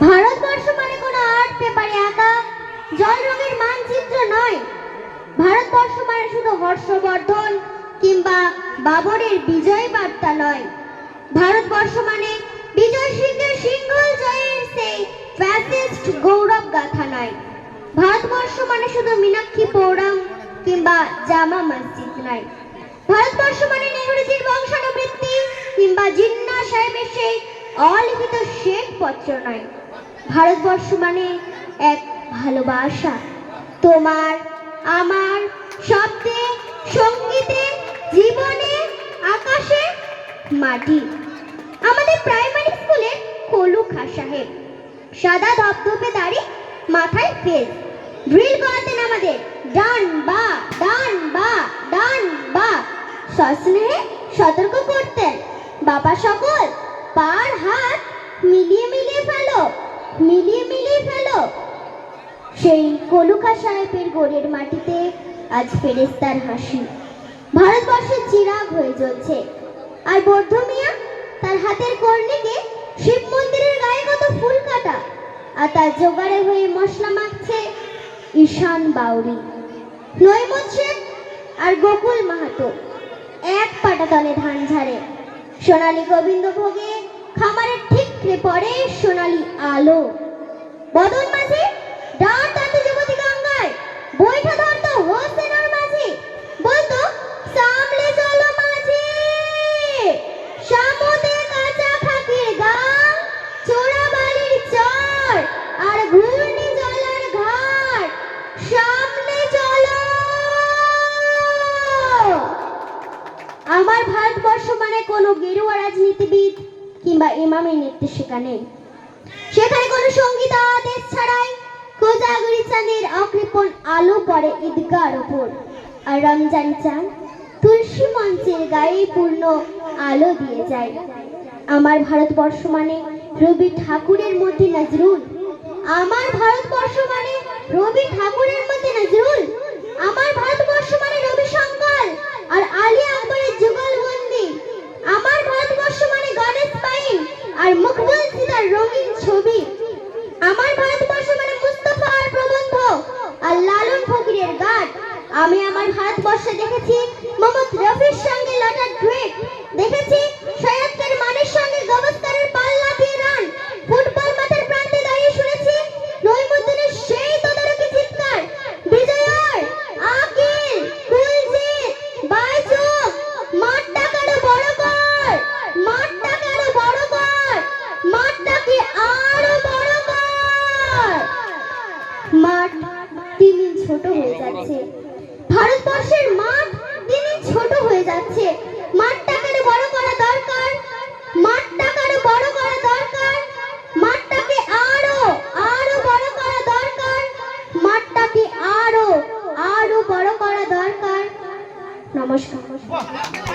ভারতবর্ষ মানে কোনো আর্ট পেপারে আঁকা জল রঙের মানচিত্র নয়। ভারতবর্ষ মানে শুধু হর্ষবর্ধন কিংবা বাবরের বিজয় বার্তা নয়। ভারতবর্ষ মানে বিজয় সিংহের সিংহল জয়ের সেই ফ্যাসিস্ট গৌরব গাথা নয়। ভারতবর্ষ মানে শুধু মীনাক্ষী পৌরাম কিংবা জামা মসজিদ নয়। ভারতবর্ষ মানে নেহরুজির বংশানুবৃত্তি কিংবা জিন্না সাহেবের সেই অলিখিত শেখ পত্র নয়। ভারতবর্ষ মানে এক ভালোবাসা। তোমার, আমার শব্দে, সঙ্গীতে, জীবনে, আকাশে, মাটি। আমাদের প্রাইমারি স্কুলে কলু খা সাহেব। সাদা ধপধপে দাড়ি, মাথায় ফেল ড্রিল করাতেন আমাদের। ডান বা ডান বা ডান বা। সস্নেহে সতর্ক করতেন। বাবা সকল পার হাত মিলিয়ে মিলিয়ে ফেলো, মিলিয়ে মিলিয়ে ফেলো। সেই কলুকা সাহেবের গোড়ের মাটিতে আজ ফেরেস্তার হাসি। ভারতবর্ষের চিরাগ হয়ে জ্বলছে। আর বৌদ্ধ মিয়া তার হাতের কর্ণিকে শিব মন্দিরের গায়ে কত ফুল কাটা আর তার জোগাড়ে হয়ে মশলা মাখছে ঈশান বাউরি। নৈমত শেখ আর গোকুল মাহাতো এক পাটা তলে ধান ঝাড়ে। সোনালী গোবিন্দ ভোগে খামারের ঠিক পরে সোনালি আলো। বদন মাঝে, ডান যুবতী গঙ্গায়, বৈঠা ধরতো হোসেনার মাঝে। বলতো, সামলে চলো মাঝে। সামতে কাঁচা চোরা বালির চর আর ঘূর্ণি জলার ঘাট। সামনে চলো। আমার ভারতবর্ষ মানে কোনো গেরুয়া রাজনীতিবিদ কিংবা ইমামের নির্দেশিকা নেই। সেখানে কোনো সংগীত আদেশ ছাড়াই কোজাগরি চাঁদের অকৃপণ আলো পড়ে ঈদগার ওপর। আর রমজান চাঁদ তুলসী মঞ্চের গায়ে পূর্ণ আলো দিয়ে যায়। আমার ভারতবর্ষ মানে রবি ঠাকুরের মধ্যে নজরুল। আমার ভারতবর্ষ মানে রবি ঠাকুরের মধ্যে নজরুল আমার ভারতবর্ষ মানে রবি শঙ্কর আর আলী আকবরের যুগলবন্দি আমার ভারতবর্ষ মানে গণেশ পাইন আর মুকবুল সিদার রঙিন ছবি আমার ভারতবর্ষ মানে মুস্তফা আর প্রবন্ধ আর লালন ফকিরের গান আমি আমার ভারতবর্ষে দেখেছি। নমস্কার